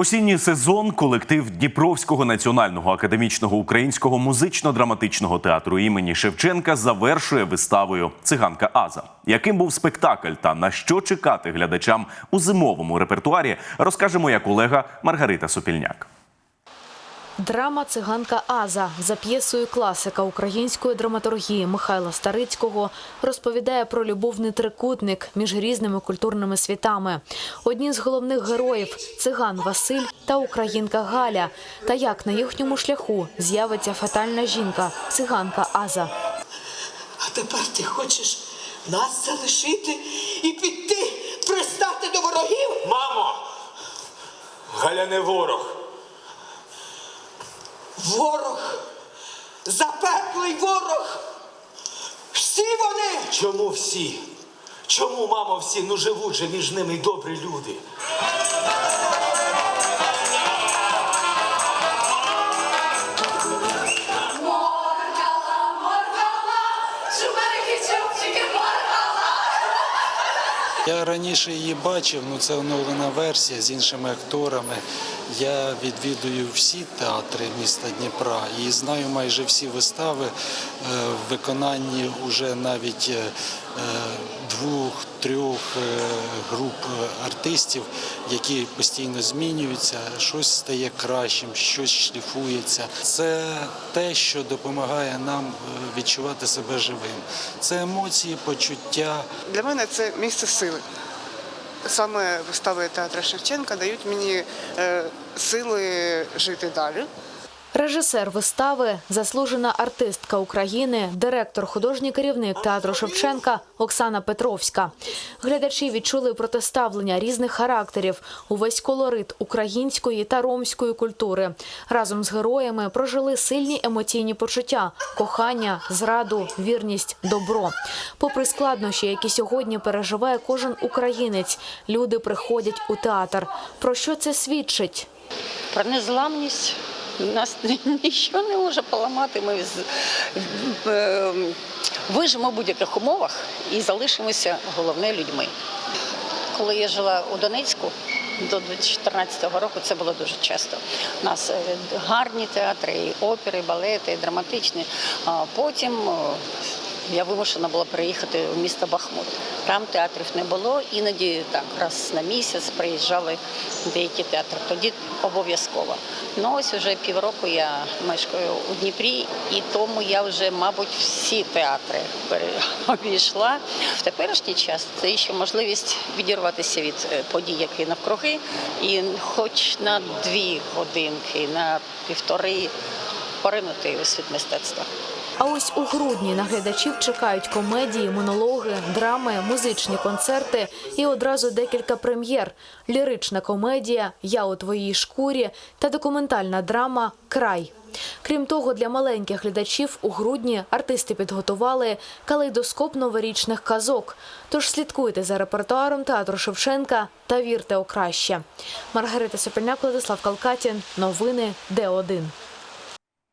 Осінній сезон колектив Дніпровського національного академічного українського музично-драматичного театру імені Шевченка завершує виставою Циганка Аза. Яким був спектакль та на що чекати глядачам у зимовому репертуарі, розкаже моя колега Маргарита Сопільняк. Драма Циганка Аза за п'єсою класика української драматургії Михайла Старицького розповідає про любовний трикутник між різними культурними світами. Одні з головних героїв циган Василь та українка Галя. Та як на їхньому шляху з'явиться фатальна жінка циганка Аза. А тепер ти хочеш нас залишити і піти пристати до ворогів? Мамо! Галя не ворог. Ворог, запеклий ворог. Всі вони. Чому всі? Чому, мамо, всі? Ну живуть же між ними добрі люди. Моргала, моргала, шумерики, чубчики, моргала. Я раніше її бачив, ну це оновлена версія з іншими акторами. Я відвідую всі театри міста Дніпра і знаю майже всі вистави е, в виконанні уже навіть е, двох-трьох е, груп е, артистів, які постійно змінюються, щось стає кращим, щось шліфується. Це те, що допомагає нам відчувати себе живим. Це емоції, почуття. Для мене це місце сили. Саме вистави театра Шевченка дають мені е, сили жити далі. Режисер вистави, заслужена артистка України, директор, художній керівник театру Шевченка Оксана Петровська. Глядачі відчули протиставлення різних характерів, увесь колорит української та ромської культури. Разом з героями прожили сильні емоційні почуття: кохання, зраду, вірність, добро. Попри складнощі, які сьогодні переживає кожен українець, люди приходять у театр. Про що це свідчить? про незламність. Нас нічого не може поламати. Ми е, вижимо в будь-яких умовах і залишимося головне людьми. Коли я жила у Донецьку до 2014 року, це було дуже часто. У нас е, гарні театри, і опери, балети, і драматичні. Потім е, я вимушена була переїхати в місто Бахмут. Там театрів не було, іноді так раз на місяць приїжджали деякі театри. Тоді обов'язково. Ну ось вже півроку я мешкаю у Дніпрі, і тому я вже, мабуть, всі театри обійшла. В теперішній час це ще можливість відірватися від е, подій, які навкруги, і хоч на дві годинки, на півтори поринути у світ мистецтва. А ось у грудні на глядачів чекають комедії, монологи, драми, музичні концерти і одразу декілька прем'єр: лірична комедія Я у твоїй шкурі та документальна драма Край. Крім того, для маленьких глядачів у грудні артисти підготували калейдоскоп новорічних казок. Тож слідкуйте за репертуаром театру Шевченка та вірте у краще. Маргарита Сопільняк, Владислав Калкатін. Новини Д1.